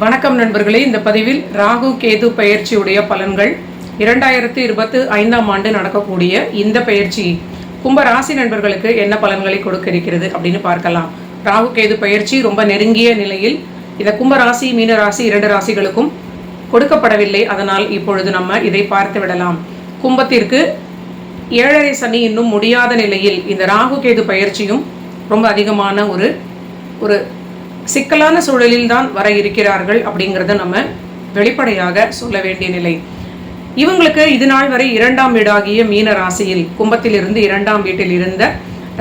வணக்கம் நண்பர்களே. இந்த பதிவில் ராகு கேது பயிற்சியுடைய பலன்கள். இரண்டாயிரத்தி இருபத்து ஐந்தாம் ஆண்டு நடக்கக்கூடிய இந்த பயிற்சி கும்ப ராசி நண்பர்களுக்கு என்ன பலன்களை கொடுக்க இருக்கிறது அப்படின்னு பார்க்கலாம். ராகு கேது பயிற்சி ரொம்ப நெருங்கிய நிலையில் இந்த கும்ப ராசி மீன ராசி இரண்டு ராசிகளுக்கும் கொடுக்கப்படவில்லை. அதனால் இப்பொழுது நம்ம இதை பார்த்து விடலாம். கும்பத்திற்கு ஏழரை சனி இன்னும் முடியாத நிலையில் இந்த ராகு கேது பயிற்சியும் ரொம்ப அதிகமான ஒரு ஒரு சிக்கலான சூழலில் தான் வர இருக்கிறார்கள் அப்படிங்கிறத நம்ம வெளிப்படையாக சொல்ல வேண்டிய நிலை. இவங்களுக்கு இது நாள் வரை இரண்டாம் வீடாகிய மீன ராசியில் கும்பத்திலிருந்து இரண்டாம் வீட்டில் இருந்த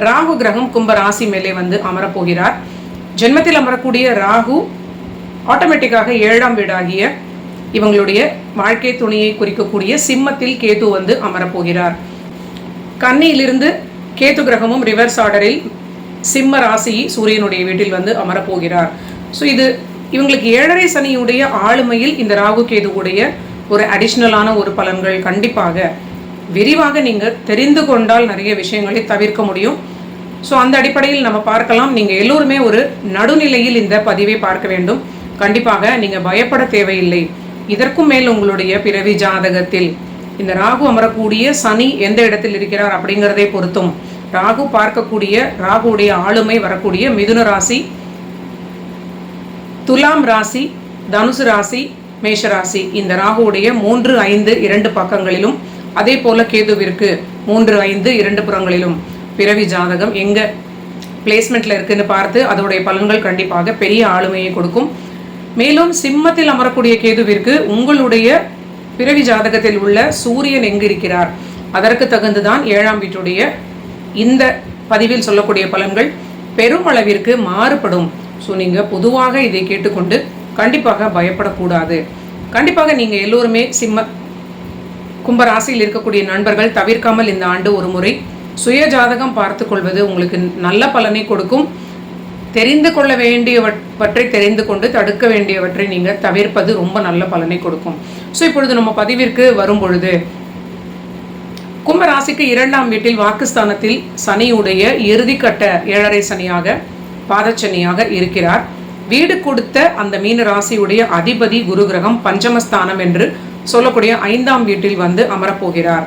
ராகு கிரகம் கும்ப ராசி மேலே வந்து அமரப்போகிறார். ஜென்மத்தில் அமரக்கூடிய ராகு ஆட்டோமேட்டிக்காக ஏழாம் வீடாகிய இவங்களுடைய வாழ்க்கை துணியை குறிக்கக்கூடிய சிம்மத்தில் கேது வந்து அமரப்போகிறார். கன்னியிலிருந்து கேது கிரகமும் ரிவர்ஸ் ஆர்டரில் சிம்ம ராசி சூரியனுடைய வீட்டில் வந்து அமரப்போகிறார். ஸோ இது இவங்களுக்கு ஏழரை சனியுடைய ஆளுமையில் இந்த ராகு கேதுவுடைய ஒரு அடிஷ்னலான ஒரு பலன்கள் கண்டிப்பாக. விரிவாக நீங்கள் தெரிந்து கொண்டால் நிறைய விஷயங்களை தவிர்க்க முடியும். ஸோ அந்த அடிப்படையில் நம்ம பார்க்கலாம். நீங்கள் எல்லோருமே ஒரு நடுநிலையில் இந்த பதிவை பார்க்க வேண்டும். கண்டிப்பாக நீங்கள் பயப்பட தேவையில்லை. இதற்கும் மேல் உங்களுடைய பிறவி ஜாதகத்தில் இந்த ராகு அமரக்கூடிய சனி எந்த இடத்தில் இருக்கிறார் அப்படிங்கிறதை பொறுத்தும். ராகு பார்க்கக்கூடிய ராகுடைய ஆளுமை வரக்கூடிய மிதுன ராசி துலாம் ராசி தனுசு ராசி மேஷ ராசி. இந்த ராகுவுடைய மூன்று ஐந்து இரண்டு பக்கங்களிலும் அதே போல கேதுவிற்கு மூன்று ஐந்து இரண்டு புறங்களிலும் பிறவி ஜாதகம் எங்க பிளேஸ்மெண்ட்ல இருக்குன்னு பார்த்து அதோடைய பலன்கள் கண்டிப்பாக பெரிய ஆளுமையை கொடுக்கும். மேலும் சிம்மத்தில் அமரக்கூடிய கேதுவிற்கு உங்களுடைய பிறவி ஜாதகத்தில் உள்ள சூரியன் எங்கு இருக்கிறார் அதற்கு தகுந்துதான் ஏழாம் வீட்டுடைய இந்த பதிவில் சொல்லக்கூடிய பலன்கள் பெருமளவிற்கு மாறுபடும். ஸோ நீங்கள் பொதுவாக இதை கேட்டுக்கொண்டு கண்டிப்பாக பயப்படக்கூடாது. கண்டிப்பாக நீங்கள் எல்லோருமே சிம்ம கும்ப ராசியில் இருக்கக்கூடிய நண்பர்கள் தவிர்க்காமல் இந்த ஆண்டு ஒரு முறை சுய ஜாதகம் பார்த்து கொள்வது உங்களுக்கு நல்ல பலனை கொடுக்கும். தெரிந்து கொள்ள வேண்டியவற்றை தெரிந்து கொண்டு தடுக்க வேண்டியவற்றை நீங்கள் தவிர்ப்பது ரொம்ப நல்ல பலனை கொடுக்கும். ஸோ இப்பொழுது நம்ம பதிவிற்கு வரும் பொழுது கும்பராசிக்கு இரண்டாம் வீட்டில் வாக்குஸ்தானத்தில் சனியுடைய இறுதிக்கட்ட ஏழரை சனியாக பாதச்சனியாக இருக்கிறார். வீடு கொடுத்த அந்த மீன ராசியுடைய அதிபதி குரு கிரகம் பஞ்சமஸ்தானம் என்று சொல்லக்கூடிய ஐந்தாம் வீட்டில் வந்து அமரப்போகிறார்.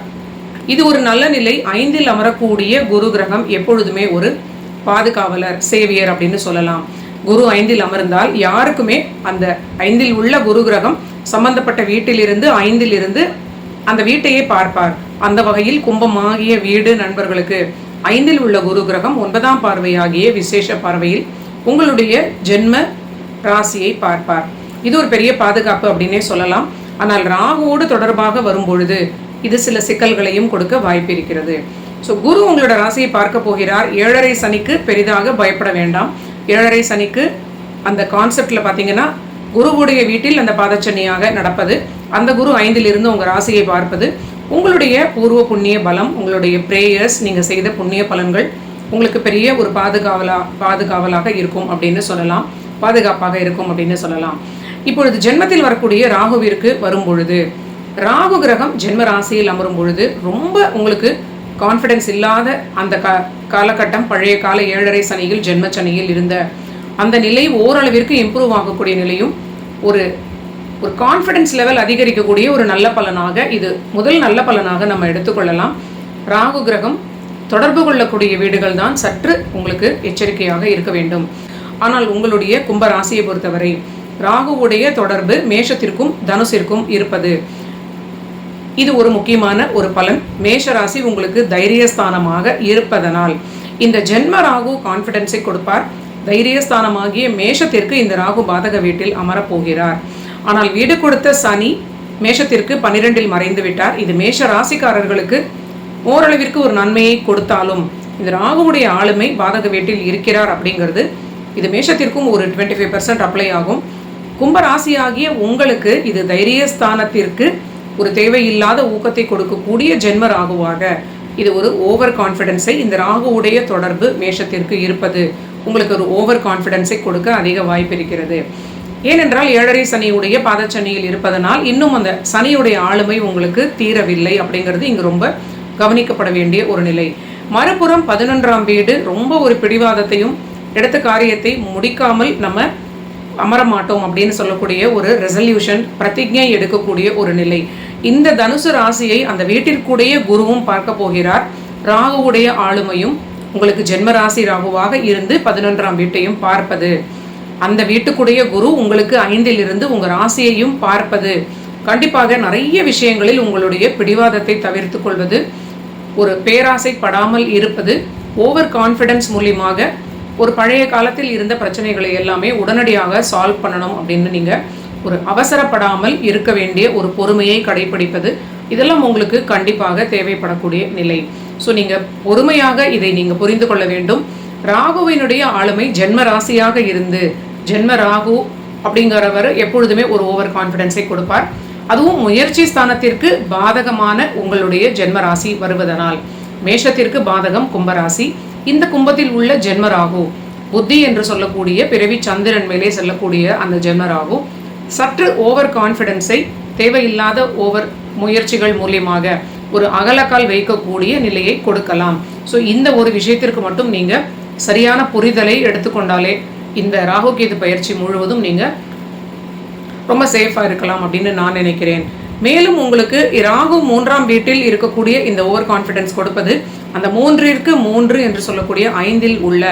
இது ஒரு நல்ல நிலை. ஐந்தில் அமரக்கூடிய குரு கிரகம் எப்பொழுதுமே ஒரு பாதுகாவலர் சேவியர் அப்படின்னு சொல்லலாம். குரு ஐந்தில் அமர்ந்தால் யாருக்குமே அந்த ஐந்தில் உள்ள குரு கிரகம் சம்பந்தப்பட்ட வீட்டிலிருந்து ஐந்திலிருந்து அந்த வீட்டையே பார்ப்பார். அந்த வகையில் கும்பமாகிய வீடு நண்பர்களுக்கு ஐந்தில் உள்ள குரு கிரகம் ஒன்பதாம் பார்வையாகிய விசேஷ பார்வையில் உங்களுடைய ஜென்ம ராசியை பார்ப்பார். இது ஒரு பெரிய பாதுகாப்பு அப்படின்னே சொல்லலாம். ஆனால் ராகுவோடு தொடர்பாக வரும்பொழுது இது சில சிக்கல்களையும் கொடுக்க வாய்ப்பு இருக்கிறது ஸோ குரு உங்களோட ராசியை பார்க்க போகிறார். ஏழரை சனிக்கு பெரிதாக பயப்பட வேண்டாம். ஏழரை சனிக்கு அந்த கான்செப்டில் பார்த்தீங்கன்னா குருவுடைய வீட்டில் அந்த பாதச்சனியாக நடப்பது அந்த குரு ஐந்தில் இருந்து உங்கள் ராசியை பார்ப்பது உங்களுடைய பூர்வ புண்ணிய பலம் உங்களுடைய ப்ரேயர்ஸ் நீங்கள் செய்த புண்ணிய பலன்கள் உங்களுக்கு பெரிய ஒரு பாதுகாவலா பாதுகாவலாக இருக்கும் அப்படின்னு சொல்லலாம். பாதுகாப்பாக இருக்கும் அப்படின்னு சொல்லலாம். இப்பொழுது ஜென்மத்தில் வரக்கூடிய ராகுவிற்கு வரும் பொழுது ராகு கிரகம் ஜென்ம ராசியில் அமரும் பொழுது ரொம்ப உங்களுக்கு கான்ஃபிடென்ஸ் இல்லாத அந்த கா காலகட்டம் பழைய கால ஏழரை சனியில் ஜென்ம சனியில் இருந்த அந்த நிலை ஓரளவிற்கு இம்ப்ரூவ் ஆகக்கூடிய நிலையும் ஒரு ஒரு கான்ஃபிடென்ஸ் லெவல் அதிகரிக்கக்கூடிய ஒரு நல்ல பலனாக இது முதல் நல்ல பலனாக நம்ம எடுத்துக்கொள்ளலாம். ராகு கிரகம் தொடர்பு கொள்ளக்கூடிய வீடுகள் தான் சற்று உங்களுக்கு எச்சரிக்கையாக இருக்க வேண்டும். ஆனால் உங்களுடைய கும்ப ராசியை பொறுத்தவரை ராகுவுடைய தொடர்பு மேஷத்திற்கும் தனுசிற்கும் இருப்பது. இது ஒரு முக்கியமான ஒரு பலன். மேஷ ராசி உங்களுக்கு தைரியஸ்தானமாக இருப்பதனால் இந்த ஜென்ம ராகு கான்ஃபிடென்ஸை கொடுப்பார். தைரியஸ்தானமாகிய மேஷத்திற்கு இந்த ராகு பாதக வீட்டில் அமரப்போகிறார் ஆனால் வீடு கொடுத்த சனி மேஷத்திற்கு பன்னிரெண்டில் மறைந்து விட்டார். இது மேஷ ராசிக்காரர்களுக்கு ஓரளவிற்கு ஒரு நன்மையை கொடுத்தாலும் இந்த ராகுவுடைய ஆளுமை பாதக வீட்டில் இருக்கிறார் அப்படிங்கிறது. இது மேஷத்திற்கும் ஒரு டுவெண்ட்டி ஃபைவ் பர்சன்ட் அப்ளை ஆகும் கும்பராசியாகிய உங்களுக்கு இது தைரியஸ்தானத்திற்கு ஒரு தேவையில்லாத ஊக்கத்தை கொடுக்கக்கூடிய ஜென்ம ராகுவாக. இது ஒரு ஓவர் கான்ஃபிடென்ஸை இந்த ராகுவுடைய தொடர்பு மேஷத்திற்கு இருப்பது. உங்களுக்கு ஒரு ஓவர் கான்ஃபிடென்ஸை கொடுக்க அதிக வாய்ப்பு இருக்கிறது. ஏனென்றால் ஏழரை சனியுடைய பாதச்சனியில் இருப்பதனால் இன்னும் அந்த சனியுடைய ஆளுமை உங்களுக்கு தீரவில்லை அப்படிங்கிறது இங்கு ரொம்ப கவனிக்கப்பட வேண்டிய ஒரு நிலை. மறுபுறம் பதினொன்றாம் வீடு ரொம்ப ஒரு பிடிவாதத்தையும் எடுத்த காரியத்தை முடிக்காமல் நம்ம அமரமாட்டோம் அப்படின்னு சொல்லக்கூடிய ஒரு ரெசல்யூஷன் பிரதிஜை எடுக்கக்கூடிய ஒரு நிலை. இந்த தனுசு ராசியை அந்த வீட்டிற்குடைய குருவும் பார்க்க போகிறார். ராகுவுடைய ஆளுமையும் உங்களுக்கு ஜென்ம ராசி ராகுவாக இருந்து பதினொன்றாம் வீட்டையும் பார்ப்பது. அந்த வீட்டுக்குடைய குரு உங்களுக்கு ஐந்திலிருந்து உங்கள் உங்க ராசியையும் பார்ப்பது. கண்டிப்பாக நிறைய விஷயங்களில் உங்களுடைய பிடிவாதத்தை தவிர்த்து கொள்வது ஒரு பேராசைப்படாமல் இருப்பது ஓவர் கான்ஃபிடன்ஸ் மூலியமாக ஒரு பழைய காலத்தில் இருந்த பிரச்சனைகளை எல்லாமே உடனடியாக சால்வ் பண்ணணும் அப்படின்னு நீங்கள் ஒரு அவசரப்படாமல் இருக்க வேண்டிய ஒரு பொறுமையை கடைபிடிப்பது இதெல்லாம் உங்களுக்கு கண்டிப்பாக தேவைப்படக்கூடிய நிலை. ஸோ நீங்கள் பொறுமையாக இதை நீங்கள் புரிந்து கொள்ள வேண்டும். ராகுவினுடைய ஆளுமை ஜென்ம ராசியாக இருந்து ஜென்ம ராகு அப்படிங்கிறவர் எப்பொழுதுமே ஒரு ஓவர் கான்ஃபிடென்ஸை கொடுப்பார். அதுவும் முயற்சி ஸ்தானத்திற்கு பாதகமான உங்களுடைய ஜென்ம ராசி வருவதனால். மேஷத்திற்கு பாதகம் கும்பராசி. இந்த கும்பத்தில் உள்ள ஜென்ம ராகு புத்தி என்று சொல்லக்கூடிய பிறவி சந்திரன் மேலே செல்லக்கூடிய அந்த ஜென்ம ராகு சற்று ஓவர் கான்ஃபிடென்ஸை தேவையில்லாத ஓவர் முயற்சிகள் மூலியமாக ஒரு அகலக்கால் வைக்கக்கூடிய நிலையை கொடுக்கலாம். ஸோ இந்த ஒரு விஷயத்திற்கு மட்டும் நீங்கள் சரியான புரிதலை எடுத்துக்கொண்டாலே இந்த ராகு கேது பயிற்சி முழுவதும் நீங்கள் ரொம்ப சேஃபாக இருக்கலாம் அப்படின்னு நான் நினைக்கிறேன். மேலும் உங்களுக்கு ராகு மூன்றாம் வீட்டில் இருக்கக்கூடிய இந்த ஓவர் கான்ஃபிடென்ஸ் கொடுப்பது அந்த மூன்றிற்கு மூன்று என்று சொல்லக்கூடிய ஐந்தில் உள்ள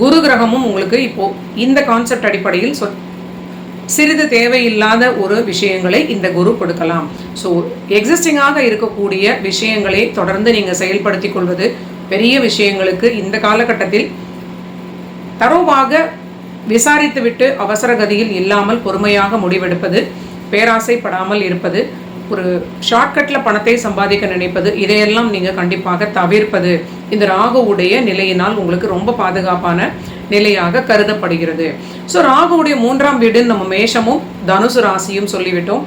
குரு கிரகமும் உங்களுக்கு இப்போ இந்த கான்செப்ட் அடிப்படையில் சொ சிறிது தேவையில்லாத ஒரு விஷயங்களை இந்த குரு கொடுக்கலாம். ஸோ எக்ஸிஸ்டிங்காக இருக்கக்கூடிய விஷயங்களை தொடர்ந்து நீங்கள் செயல்படுத்தி கொள்வது பெரிய விஷயங்களுக்கு இந்த காலகட்டத்தில் தரோவாக விசாரித்துவிட்டு அவசரகதியில் இல்லாமல் பொறுமையாக முடிவெடுப்பது பேராசைப்படாமல் இருப்பது ஒரு ஷார்ட்கட்டில் பணத்தை சம்பாதிக்க நினைப்பது இதையெல்லாம் நீங்கள் கண்டிப்பாக தவிர்ப்பது இந்த ராகுவுடைய நிலையினால் உங்களுக்கு ரொம்ப பாதுகாப்பான நிலையாக கருதப்படுகிறது. ஸோ ராகுவுடைய மூன்றாம் வீடு நம்ம மேஷமும் தனுசு ராசியும் சொல்லிவிட்டோம்.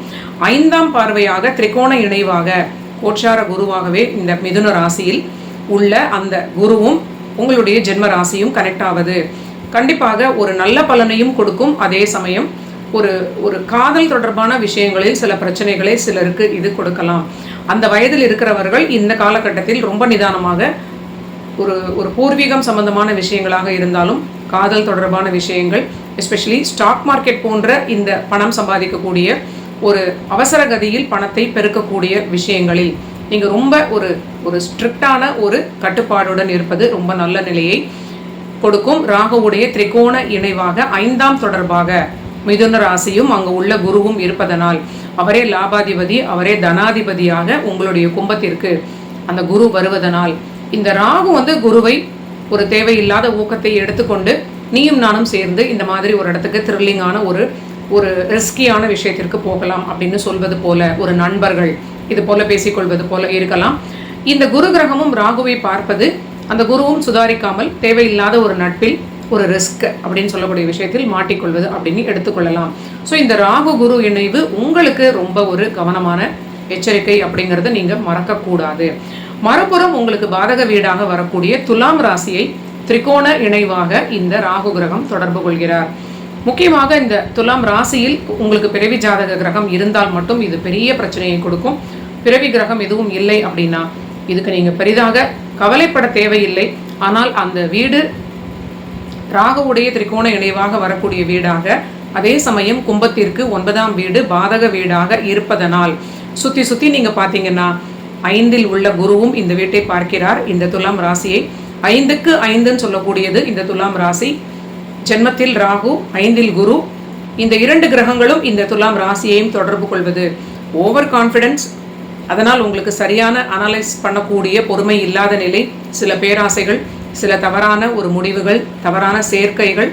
ஐந்தாம் பார்வையாக திரிகோண இணைவாக கோட்சார குருவாகவே இந்த மிதுன ராசியில் உள்ள அந்த குருவும் உங்களுடைய ஜென்ம ராசியும் கனெக்ட் ஆவது. கண்டிப்பாக ஒரு நல்ல பலனையும் கொடுக்கும் அதே சமயம் ஒரு ஒரு காதல் தொடர்பான விஷயங்களில் சில பிரச்சனைகளை சிலருக்கு இது கொடுக்கலாம். அந்த வயதில் இருக்கிறவர்கள் இந்த காலகட்டத்தில் ரொம்ப நிதானமாக ஒரு ஒரு பூர்வீகம் சம்பந்தமான விஷயங்களாக இருந்தாலும் காதல் தொடர்பான விஷயங்கள் எஸ்பெஷலி ஸ்டாக் மார்க்கெட் போன்ற இந்த பணம் சம்பாதிக்கக்கூடிய ஒரு அவசர கதியில் பணத்தை பெருக்கக்கூடிய விஷயங்களில் நீங்கள் ரொம்ப ஒரு ஒரு ஸ்ட்ரிக்டான ஒரு கட்டுப்பாடுடன் இருப்பது ரொம்ப நல்ல நிலையை கொடுக்கும் ராகுவுடைய திரிகோண இணைவாக ஐந்தாம் தொடர்பாக மிதுன ராசியும் அங்கு உள்ள குருவும் இருப்பதனால் அவரே லாபாதிபதி அவரே தனாதிபதியாக உங்களுடைய கும்பத்திற்கு அந்த குரு வருவதனால் இந்த ராகு வந்து குருவை ஒரு தேவையில்லாத ஊக்கத்தை எடுத்துக்கொண்டு நீயும் நானும் சேர்ந்து இந்த மாதிரி ஒரு இடத்துக்கு த்ரில்லிங்கான ஒரு ஒரு ரிஸ்கியான விஷயத்திற்கு போகலாம் அப்படின்னு சொல்வது போல ஒரு நண்பர்கள் இது போல பேசிக்கொள்வது போல இருக்கலாம். இந்த குரு கிரகமும் ராகுவை பார்ப்பது அந்த குருவும் சுதாரிக்காமல் தேவையில்லாத ஒரு நட்பில் ஒரு ரிஸ்க் அப்படின்னு சொல்லக்கூடிய விஷயத்தில் மாட்டிக்கொள்வது அப்படின்னு எடுத்துக்கொள்ளலாம். ஸோ இந்த ராகு குரு இணைவு உங்களுக்கு ரொம்ப ஒரு கவனமான எச்சரிக்கை அப்படிங்கிறத நீங்கள் மறக்கக்கூடாது. மறுபுறம் உங்களுக்கு பாதக வீடாக வரக்கூடிய துலாம் ராசியை திரிகோண இணைவாக இந்த ராகு கிரகம் தொடர்பு கொள்கிறார். முக்கியமாக இந்த துலாம் ராசியில் உங்களுக்கு பிறவி ஜாதக கிரகம் இருந்தால் மட்டும் இது பெரிய பிரச்சனையை கொடுக்கும். பிறவி கிரகம் எதுவும் இல்லை அப்படின்னா இதுக்கு நீங்கள் பெரிதாக கவலைப்பட தேவையில்லை. ஆனால் அந்த வீடு ராகுவுடைய திரிகோண இணைவாக வரக்கூடிய வீடாக அதே சமயம் கும்பத்திற்கு ஒன்பதாம் வீடு பாதக வீடாக இருப்பதனால் சுற்றி சுற்றி நீங்கள் பார்த்தீங்கன்னா ஐந்தில் உள்ள குருவும் இந்த வீட்டை பார்க்கிறார். இந்த துலாம் ராசியை ஐந்துக்கு ஐந்துன்னு சொல்லக்கூடியது இந்த துலாம் ராசி. ஜென்மத்தில் ராகு ஐந்தில் குரு. இந்த இரண்டு கிரகங்களும் இந்த துலாம் ராசியையும் தொடர்பு கொள்வது. ஓவர் கான்ஃபிடென்ஸ் அதனால் உங்களுக்கு சரியான அனலைஸ் பண்ணக்கூடிய பொறுமை இல்லாத நிலை சில பேராசைகள் சில தவறான ஒரு முடிவுகள் தவறான சேர்க்கைகள்.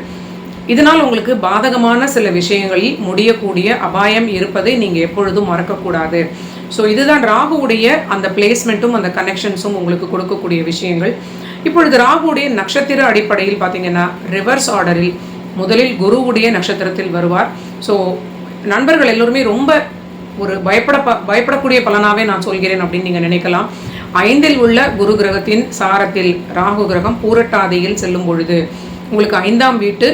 இதனால் உங்களுக்கு பாதகமான சில விஷயங்களில் முடியக்கூடிய அபாயம் இருப்பதை நீங்கள் எப்பொழுதும் மறக்கக்கூடாது. ஸோ இதுதான் ராகுவுடைய அந்த பிளேஸ்மெண்ட்டும் அந்த கனெக்ஷன்ஸும் உங்களுக்கு கொடுக்கக்கூடிய விஷயங்கள். இப்பொழுது ராகுவுடைய நட்சத்திர அடிப்படையில் பார்த்தீங்கன்னா ரிவர்ஸ் ஆர்டரில் முதலில் குருவுடைய நட்சத்திரத்தில் வருவார். ஸோ நண்பர்கள் எல்லோருமே ரொம்ப ஒரு பயப்பட பயப்படக்கூடிய பலனாகவே நான் சொல்கிறேன் அப்படின்னு நீங்கள் நினைக்கலாம். ஐந்தில் உள்ள குரு கிரகத்தின் சாரத்தில் ராகு கிரகம் பூரட்டாதியில் செல்லும் பொழுது உங்களுக்கு ஐந்தாம் வீட்டு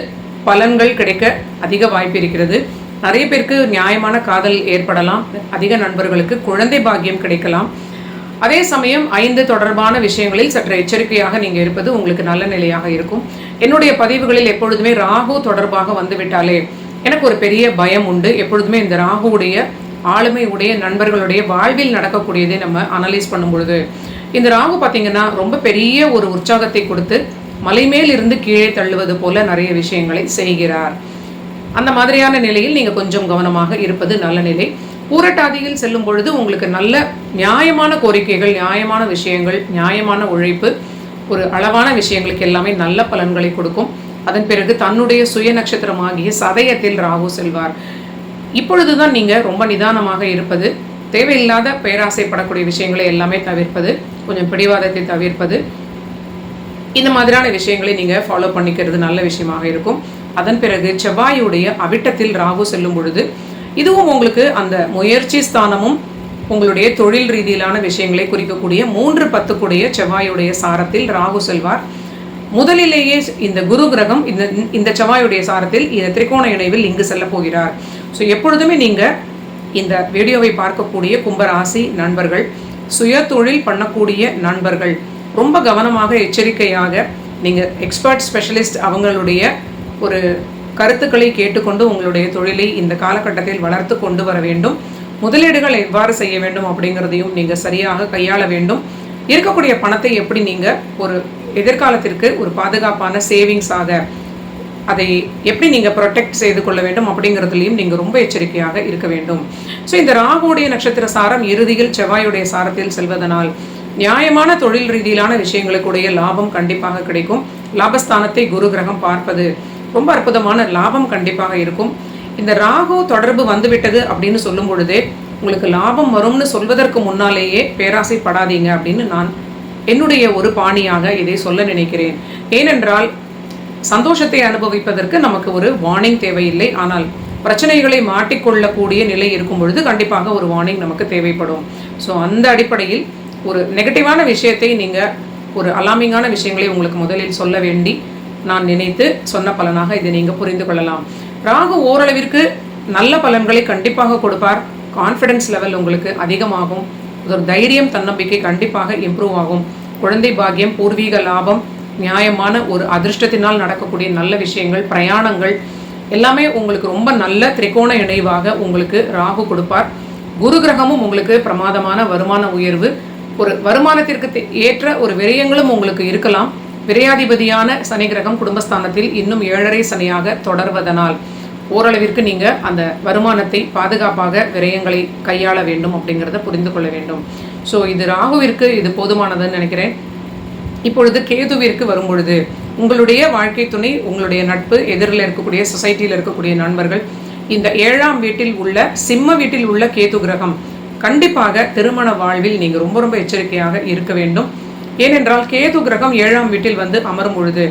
பலன்கள் கிடைக்க அதிக வாய்ப்பு இருக்கிறது. நிறைய பேருக்கு நியாயமான காதல் ஏற்படலாம். அதிக நண்பர்களுக்கு குழந்தை பாக்கியம் கிடைக்கலாம். அதே சமயம் ஐந்து தொடர்பான விஷயங்களில் சற்று எச்சரிக்கையாக நீங்கள் இருப்பது உங்களுக்கு நல்ல நிலையாக இருக்கும். என்னுடைய பதிவுகளில் எப்பொழுதுமே ராகு தொடர்பாக வந்துவிட்டாலே எனக்கு ஒரு பெரிய பயம் உண்டு. எப்பொழுதுமே இந்த ராகுவுடைய ஆளுமை உடைய நண்பர்களுடைய வாழ்வில் நடக்கக்கூடியதை நம்ம அனலைஸ் பண்ணும் பொழுது இந்த ராகு பார்த்தீங்கன்னா ரொம்ப பெரிய ஒரு உற்சாகத்தை கொடுத்து மலைமேல் இருந்து கீழே தள்ளுவது போல நிறைய விஷயங்களை செய்கிறார். அந்த மாதிரியான நிலையில் நீங்கள் கொஞ்சம் கவனமாக இருப்பது நல்ல நிலை. பூரட்டாதியில் செல்லும் பொழுது உங்களுக்கு நல்ல நியாயமான கோரிக்கைகள் நியாயமான விஷயங்கள் நியாயமான உழைப்பு ஒரு அளவான விஷயங்களுக்கு எல்லாமே நல்ல பலன்களை கொடுக்கும். அதன் பிறகு தன்னுடைய சுய நட்சத்திரமாகிய சதயத்தில் ராகு செல்வார். இப்பொழுதுதான் நீங்கள் ரொம்ப நிதானமாக இருப்பது தேவையில்லாத பேராசைப்படக்கூடிய விஷயங்களை எல்லாமே தவிர்ப்பது கொஞ்சம் பிடிவாதத்தை தவிர்ப்பது இந்த மாதிரியான விஷயங்களை நீங்கள் ஃபாலோ பண்ணிக்கிறது நல்ல விஷயமாக இருக்கும். அதன் பிறகு செவ்வாயுடைய அவிட்டத்தில் ராகு செல்லும் பொழுது இதுவும் உங்களுக்கு அந்த முயற்சி ஸ்தானமும் உங்களுடைய தொழில் ரீதியிலான விஷயங்களை குறிக்கக்கூடிய மூன்று பத்துக்குடைய செவ்வாயுடைய சாரத்தில் ராகு செல்வார். முதலிலேயே இந்த குரு கிரகம் இந்த இந்த செவ்வாயுடைய சாரத்தில் இந்த திரிகோண இணைவில் இங்கு செல்ல போகிறார். ஸோ எப்பொழுதுமே நீங்கள் இந்த வீடியோவை பார்க்கக்கூடிய கும்பராசி நண்பர்கள் சுய தொழில் பண்ணக்கூடிய நண்பர்கள் ரொம்ப கவனமாக எச்சரிக்கையாக நீங்கள் எக்ஸ்பர்ட் ஸ்பெஷலிஸ்ட் அவங்களுடைய ஒரு கருத்துக்களை கேட்டுக்கொண்டு உங்களுடைய தொழிலை இந்த காலகட்டத்தில் வளர்த்து கொண்டு வர வேண்டும். முதலீடுகள் எவ்வாறு செய்ய வேண்டும் அப்படிங்கிறதையும் நீங்கள் சரியாக கையாள வேண்டும். இருக்கக்கூடிய பணத்தை எப்படி நீங்கள் ஒரு எதிர்காலத்திற்கு ஒரு பாதுகாப்பான சேவிங்ஸாக அதை எப்படி நீங்கள் ப்ரொடெக்ட் செய்து கொள்ள வேண்டும் அப்படிங்கிறதுலையும் நீங்கள் ரொம்ப எச்சரிக்கையாக இருக்க வேண்டும். ஸோ இந்த ராகுடைய நட்சத்திர சாரம் இறுதியில் செவ்வாயுடைய சாரத்தில் செல்வதனால் நியாயமான தொழில் ரீதியிலான விஷயங்களுக்குடைய லாபம் கண்டிப்பாக கிடைக்கும். லாபஸ்தானத்தை குரு கிரகம் பார்ப்பது ரொம்ப அற்புதமான லாபம் கண்டிப்பாக இருக்கும். இந்த ராகு தொடர்பு வந்துவிட்டது அப்படின்னு சொல்லும் பொழுதே உங்களுக்கு லாபம் வரும்னு சொல்வதற்கு முன்னாலேயே பேராசைப்படாதீங்க அப்படின்னு நான் என்னுடைய ஒரு பாணியாக இதை சொல்ல நினைக்கிறேன். ஏனென்றால் சந்தோஷத்தை அனுபவிப்பதற்கு நமக்கு ஒரு வார்னிங் தேவையில்லை. ஆனால் பிரச்சனைகளை மாட்டிக்கொள்ளக்கூடிய நிலை இருக்கும் பொழுது கண்டிப்பாக ஒரு வார்னிங் நமக்கு தேவைப்படும். ஸோ அந்த அடிப்படையில் ஒரு நெகட்டிவான விஷயத்தை நீங்கள் ஒரு அலாமிங்கான விஷயங்களை உங்களுக்கு முதலில் சொல்ல வேண்டி நான் நினைத்து சொன்ன பலனாக இதை நீங்கள் புரிந்து கொள்ளலாம். ராகு ஓரளவிற்கு நல்ல பலன்களை கண்டிப்பாக கொடுப்பார். கான்ஃபிடென்ஸ் லெவல் உங்களுக்கு அதிகமாகும். ஒரு தைரியம் தன்னம்பிக்கை கண்டிப்பாக இம்ப்ரூவ் ஆகும். குழந்தை பாக்கியம் பூர்வீக லாபம் நியாயமான ஒரு அதிர்ஷ்டத்தினால் நடக்கக்கூடிய நல்ல விஷயங்கள் பிரயாணங்கள் எல்லாமே உங்களுக்கு ரொம்ப நல்ல திரிகோண இணைவாக உங்களுக்கு ராகு கொடுப்பார். குரு கிரகமும் உங்களுக்கு பிரமாதமான வருமான உயர்வு ஒரு வருமானத்திற்கு ஏற்ற ஒரு விரயங்களும் உங்களுக்கு இருக்கலாம். விரையாதிபதியான சனி கிரகம் குடும்பஸ்தானத்தில் இன்னும் ஏழரை சனியாக தொடர்வதனால் ஓரளவிற்கு நீங்கள் அந்த வருமானத்தை பாதுகாப்பாக விரயங்களை கையாள வேண்டும் அப்படிங்கிறத புரிந்து கொள்ள வேண்டும். ஸோ இது ராகுவிற்கு இது போதுமானதுன்னு நினைக்கிறேன். இப்பொழுது கேதுவிற்கு வரும்பொழுது உங்களுடைய வாழ்க்கை துணை உங்களுடைய நட்பு எதிரில் இருக்கக்கூடிய சொசைட்டியில் இருக்கக்கூடிய நண்பர்கள் இந்த ஏழாம் வீட்டில் உள்ள சிம்ம வீட்டில் உள்ள கேது கிரகம் கண்டிப்பாக திருமண வாழ்வில் நீங்கள் ரொம்ப ரொம்ப எச்சரிக்கையாக இருக்க வேண்டும். ஏனென்றால் கேது கிரகம் ஏழாம் வீட்டில் வந்து அமரும் பொழுது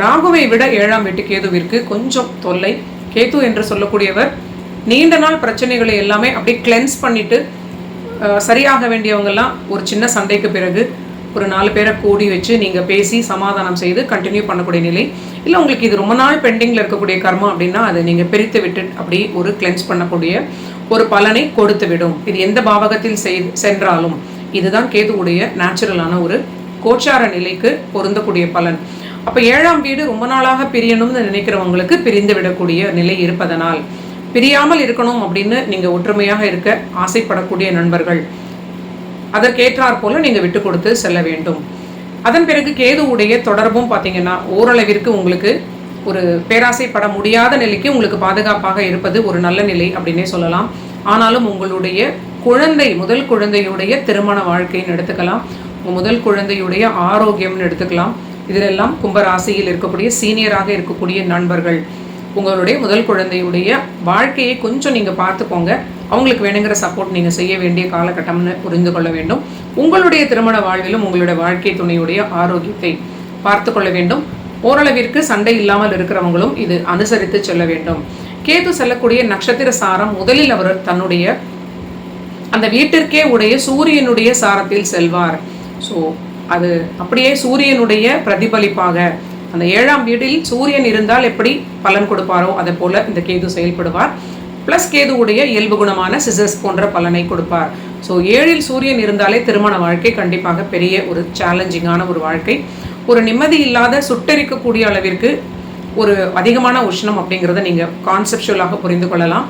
ராகுவை விட ஏழாம் வீட்டு கேதுவிற்கு கொஞ்சம் தொல்லை. கேது என்று சொல்லக்கூடியவர் நீண்ட நாள் பிரச்சனைகளை எல்லாமே அப்படியே கிளென்ஸ் பண்ணிட்டு சரியாக வேண்டியவங்கெல்லாம் ஒரு சின்ன சண்டைக்கு பிறகு ஒரு நாலு பேரை கூடி வச்சு நீங்கள் பேசி சமாதானம் செய்து கண்டினியூ பண்ணக்கூடிய நிலை. இல்லை உங்களுக்கு இது ரொம்ப நாள் பெண்டிங்கில் இருக்கக்கூடிய கர்மம் அப்படின்னா அதை நீங்கள் பிரித்து விட்டு அப்படி ஒரு கிளென்ஸ் பண்ணக்கூடிய ஒரு பலனை கொடுத்து விடும். இது எந்த பாவகத்தில் செய் சென்றாலும் இதுதான் கேதுவுடைய நேச்சுரலான ஒரு கோச்சார நிலைக்கு பொருந்தக்கூடிய பலன். அப்போ ஏழாம் வீடு ரொம்ப நாளாக பிரியணும்னு நினைக்கிறவங்களுக்கு பிரிந்து விடக்கூடிய நிலை இருப்பதனால் பிரியாமல் இருக்கணும் அப்படின்னு நீங்கள் ஒற்றுமையாக இருக்க ஆசைப்படக்கூடிய நண்பர்கள் அதற்கேற்றாற் போல நீங்கள் விட்டு கொடுத்து செல்ல வேண்டும். அதன் பிறகு கேதுவுடைய தொடர்பும் பார்த்தீங்கன்னா ஓரளவிற்கு உங்களுக்கு ஒரு பேராசைப்பட முடியாத நிலைக்கு உங்களுக்கு பாதுகாப்பாக இருப்பது ஒரு நல்ல நிலை அப்படின்னே சொல்லலாம். ஆனாலும் உங்களுடைய குழந்தை முதல் குழந்தையுடைய திருமண வாழ்க்கைன்னு எடுத்துக்கலாம். உங்கள் முதல் குழந்தையுடைய ஆரோக்கியம்னு எடுத்துக்கலாம். இதிலெல்லாம் கும்பராசியில் இருக்கக்கூடிய சீனியராக இருக்கக்கூடிய நண்பர்கள் உங்களுடைய முதல் குழந்தையுடைய வாழ்க்கையை கொஞ்சம் நீங்கள் பார்த்துக்கோங்க. அவங்களுக்கு வேணுங்கிற சப்போர்ட் நீங்கள் செய்ய வேண்டிய காலகட்டம்னு புரிந்து கொள்ள வேண்டும். உங்களுடைய திருமண வாழ்விலும் உங்களுடைய வாழ்க்கை துணையுடைய ஆரோக்கியத்தை பார்த்து கொள்ள வேண்டும். ஓரளவிற்கு சண்டை இல்லாமல் இருக்கிறவங்களும் இது அனுசரித்து செல்ல வேண்டும். கேது செல்லக்கூடிய நட்சத்திர சாரம் முதலில் அவர் தன்னுடைய அந்த வீட்டிற்கே உடைய சூரியனுடைய சாரத்தில் செல்வார். ஸோ அது அப்படியே சூரியனுடைய பிரதிபலிப்பாக அந்த ஏழாம் வீட்டில் சூரியன் இருந்தால் எப்படி பலன் கொடுப்பாரோ அதை போல இந்த கேது செயல்படுவார். ப்ளஸ் கேதுவுடைய இயல்பு குணமான சிசஸ் போன்ற பலனை கொடுப்பார். ஸோ ஏழில் சூரியன் இருந்தாலே திருமண வாழ்க்கை கண்டிப்பாக பெரிய ஒரு சேலஞ்சிங்கான ஒரு வாழ்க்கை. ஒரு நிம்மதி இல்லாத சுட்டரிக்கக்கூடிய அளவிற்கு ஒரு அதிகமான உஷ்ணம் அப்படிங்கிறத நீங்கள் கான்செப்டுவலாக புரிந்து கொள்ளலாம்.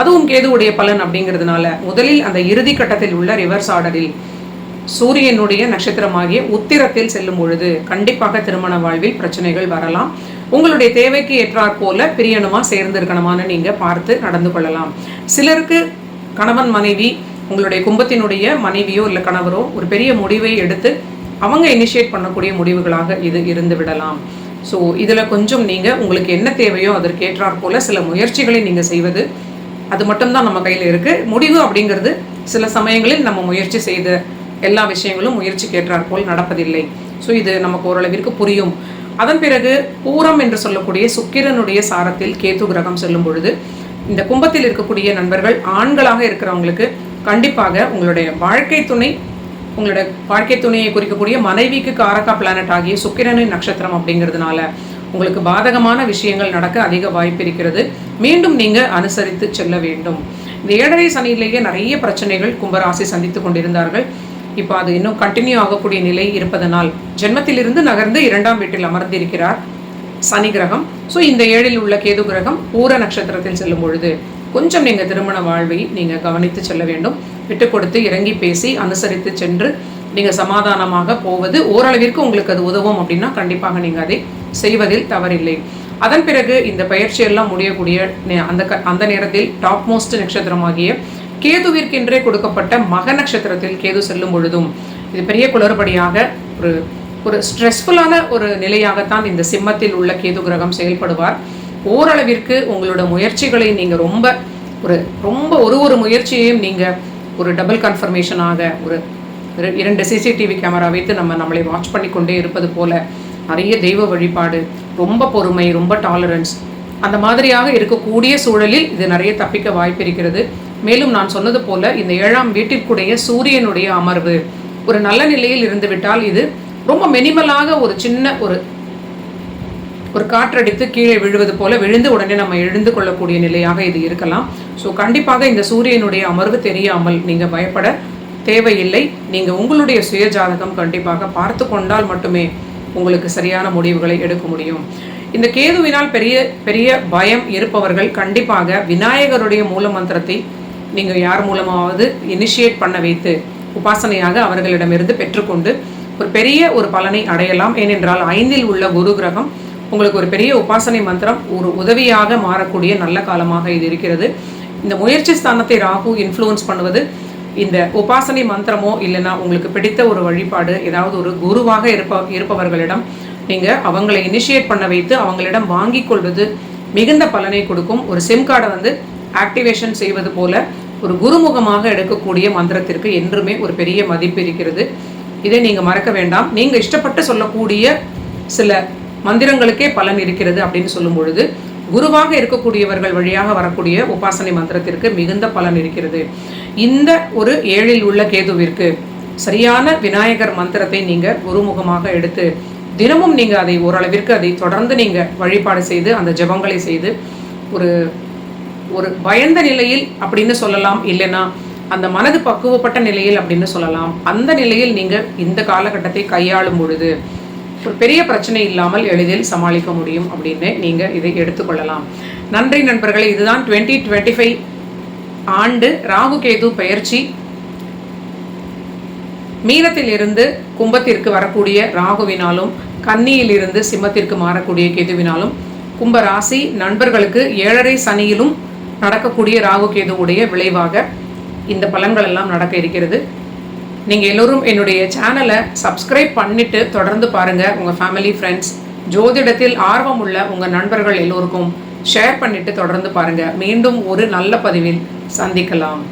அதுவும் கேதுவுடைய பலன் அப்படிங்கிறதுனால முதலில் அந்த இறுதி கட்டத்தில் உள்ள ரிவர்ஸ் ஆர்டரில் சூரியனுடைய நட்சத்திரமாகிய உத்திரத்தில் செல்லும் பொழுது கண்டிப்பாக திருமண வாழ்வில் பிரச்சனைகள் வரலாம். உங்களுடைய தேவைக்கு ஏற்றாற் போல பிரியணுமா சேர்ந்து இருக்கணுமான்னு நீங்க பார்த்து நடந்து கொள்ளலாம். சிலருக்கு கணவன் மனைவி உங்களுடைய கும்பத்தினுடைய மனைவியோ இல்லை கணவரோ ஒரு பெரிய முடிவை எடுத்து அவங்க இனிஷியேட் பண்ணக்கூடிய முடிவுகளாக இது இருந்து விடலாம். ஸோ இதில் கொஞ்சம் நீங்கள் உங்களுக்கு என்ன தேவையோ அதற்கு ஏற்றாற் போல சில முயற்சிகளை நீங்கள் செய்வது அது மட்டும்தான் நம்ம கையில் இருக்குது முடிவு அப்படிங்கிறது சில சமயங்களில் நம்ம முயற்சி செய்த எல்லா விஷயங்களும் முயற்சி போல் நடப்பதில்லை. ஸோ இது நமக்கு ஓரளவிற்கு புரியும். அதன் பிறகு பூரம் என்று சொல்லக்கூடிய சுக்கிரனுடைய சாரத்தில் கேத்து கிரகம் செல்லும் பொழுது இந்த கும்பத்தில் இருக்கக்கூடிய நண்பர்கள் ஆண்களாக இருக்கிறவங்களுக்கு கண்டிப்பாக உங்களுடைய வாழ்க்கை துணை உங்களோட வாழ்க்கை துணையை குறிக்கக்கூடிய மனைவிக்கு காரக்கா பிளானட் ஆகிய சுக்கிரனின் நட்சத்திரம் அப்படிங்கிறதுனால உங்களுக்கு பாதகமான விஷயங்கள் நடக்க அதிக வாய்ப்பு இருக்கிறது. மீண்டும் நீங்கள் அனுசரித்து செல்ல வேண்டும். இந்த ஏழரை சனியிலேயே நிறைய பிரச்சனைகள் கும்பராசி சந்தித்து கொண்டிருந்தார்கள். இப்போ அது இன்னும் கண்டினியூ ஆகக்கூடிய நிலை இருப்பதனால் ஜென்மத்திலிருந்து நகர்ந்து இரண்டாம் வீட்டில் அமர்ந்திருக்கிறார் சனி கிரகம். ஸோ இந்த ஏழில் உள்ள கேது கிரகம் பூர நட்சத்திரத்தில் செல்லும் பொழுது கொஞ்சம் நீங்கள் திருமண வாழ்வை நீங்கள் கவனித்து செல்ல வேண்டும். விட்டு கொடுத்து இறங்கி பேசி அனுசரித்து சென்று நீங்கள் சமாதானமாக போவது ஓரளவிற்கு உங்களுக்கு அது உதவும் அப்படின்னா கண்டிப்பாக நீங்கள் அதை செய்வதில் தவறில்லை. அதன் பிறகு இந்த பயிற்சியெல்லாம் முடியக்கூடிய அந்த அந்த நேரத்தில் டாப் மோஸ்ட் நட்சத்திரமாகிய கேதுவிற்கென்றே கொடுக்கப்பட்ட மக நட்சத்திரத்தில் கேது செல்லும் பொழுதும் இது பெரிய குளறுபடியாக ஒரு ஒரு ஸ்ட்ரெஸ்ஃபுல்லான ஒரு நிலையாகத்தான் இந்த சிம்மத்தில் உள்ள கேது கிரகம் செயல்படுவார். ஓரளவிற்கு உங்களோட முயற்சிகளை நீங்கள் ரொம்ப ஒரு ரொம்ப ஒரு ஒரு முயற்சியையும் நீங்கள் ஒரு டபுள் கன்ஃபர்மேஷனாக ஒரு இரண்டு சிசிடிவி கேமரா வைத்து நம்ம நம்மளை வாட்ச் பண்ணி கொண்டே இருப்பது போல நிறைய தெய்வ வழிபாடு ரொம்ப பொறுமை ரொம்ப டாலரன்ஸ் அந்த மாதிரியாக இருக்கக்கூடிய சூழலில் இது நிறைய தப்பிக்க வாய்ப்பு இருக்கிறது. மேலும் நான் சொன்னது போல இந்த ஏழாம் வீட்டிற்குடைய சூரியனுடைய அமர்வு. ஒரு நல்ல நிலையில் இருந்துவிட்டால் இது ரொம்ப மினிமலாக ஒரு சின்ன ஒரு ஒரு காற்றடித்து கீழே விழுவது போல விழுந்து உடனே நம்ம எழுந்து கொள்ளக்கூடிய நிலையாக இது இருக்கலாம். ஸோ கண்டிப்பாக இந்த சூரியனுடைய அமர்வு தெரியாமல் நீங்கள் பயப்பட தேவையில்லை. நீங்கள் உங்களுடைய சுய ஜாதகம் கண்டிப்பாக பார்த்து கொண்டால் மட்டுமே உங்களுக்கு சரியான முடிவுகளை எடுக்க முடியும். இந்த கேதுவினால் பெரிய பெரிய பயம் இருப்பவர்கள் கண்டிப்பாக விநாயகருடைய மூல மந்திரத்தை நீங்கள் யார் மூலமாவது இனிஷியேட் பண்ண வைத்து உபாசனையாக அவர்களிடமிருந்து பெற்றுக்கொண்டு ஒரு பெரிய ஒரு பலனை அடையலாம். ஏனென்றால் ஐந்தில் உள்ள குரு கிரகம் உங்களுக்கு ஒரு பெரிய உபாசனை மந்திரம் ஒரு உதவியாக மாறக்கூடிய நல்ல காலமாக இது இருக்கிறது. இந்த முயற்சி ஸ்தானத்தை ராகு இன்ஃப்ளூயன்ஸ் பண்ணுவது இந்த உபாசனை மந்திரமோ இல்லைன்னா உங்களுக்கு பிடித்த ஒரு வழிபாடு ஏதாவது ஒரு குருவாக இருப்ப இருப்பவர்களிடம் நீங்கள் அவங்களை இனிஷியேட் பண்ண வைத்து அவங்களிடம் வாங்கி கொள்வது மிகுந்த பலனை கொடுக்கும். ஒரு சிம் கார்டை வந்து ஆக்டிவேஷன் செய்வது போல ஒரு குருமுகமாக எடுக்கக்கூடிய மந்திரத்திற்கு என்றுமே ஒரு பெரிய மதிப்பு இருக்கிறது. இதை நீங்கள் மறக்க வேண்டாம். நீங்கள் இஷ்டப்பட்டு சொல்லக்கூடிய சில மந்திரங்களுக்கே பலன் இருக்கிறது அப்படின்னு சொல்லும் பொழுது குருவாக இருக்கக்கூடியவர்கள் வழியாக வரக்கூடிய உபாசனை மந்திரத்திற்கு மிகுந்த பலன் இருக்கிறது. இந்த ஒரு ஏழில் உள்ள கேதுவிற்கு சரியான விநாயகர் மந்திரத்தை நீங்கள் குருமுகமாக எடுத்து தினமும் நீங்கள் அதை ஓரளவிற்கு அதை தொடர்ந்து நீங்கள் வழிபாடு செய்து அந்த ஜபங்களை செய்து ஒரு ஒரு பயந்த நிலையில் அப்படின்னு சொல்லலாம் இல்லைன்னா அந்த மனது பக்குவப்பட்ட நிலையில் அப்படின்னு சொல்லலாம். அந்த நிலையில் நீங்கள் இந்த காலகட்டத்தை கையாளும் பொழுது ஒரு பெரிய பிரச்சனை இல்லாமல் எளிதில் சமாளிக்க முடியும் அப்படின்னு நீங்கள் இதை எடுத்துக்கொள்ளலாம். நன்றி நண்பர்களே இதுதான் டுவெண்ட்டி டுவெண்ட்டி ஃபைவ் ஆண்டு ராகு கேது பயிற்சி மீனத்திலிருந்து கும்பத்திற்கு வரக்கூடிய ராகுவினாலும் கன்னியிலிருந்து சிம்மத்திற்கு மாறக்கூடிய கேதுவினாலும் கும்ப ராசி நண்பர்களுக்கு ஏழரை சனியிலும் நடக்கக்கூடிய ராகு கேதுவுடைய விளைவாக இந்த பலன்கள் எல்லாம் நடக்க இருக்கிறது. நீங்கள் எல்லோரும் என்னுடைய சேனலை சப்ஸ்கிரைப் பண்ணிவிட்டு தொடர்ந்து பாருங்கள் உங்கள் ஃபேமிலி ஃப்ரெண்ட்ஸ் ஜோதிடத்தில் ஆர்வம் உள்ள உங்கள் நண்பர்கள் எல்லோருக்கும் ஷேர் பண்ணிவிட்டு தொடர்ந்து பாருங்கள் மீண்டும் ஒரு நல்ல பதிவில் சந்திக்கலாம்.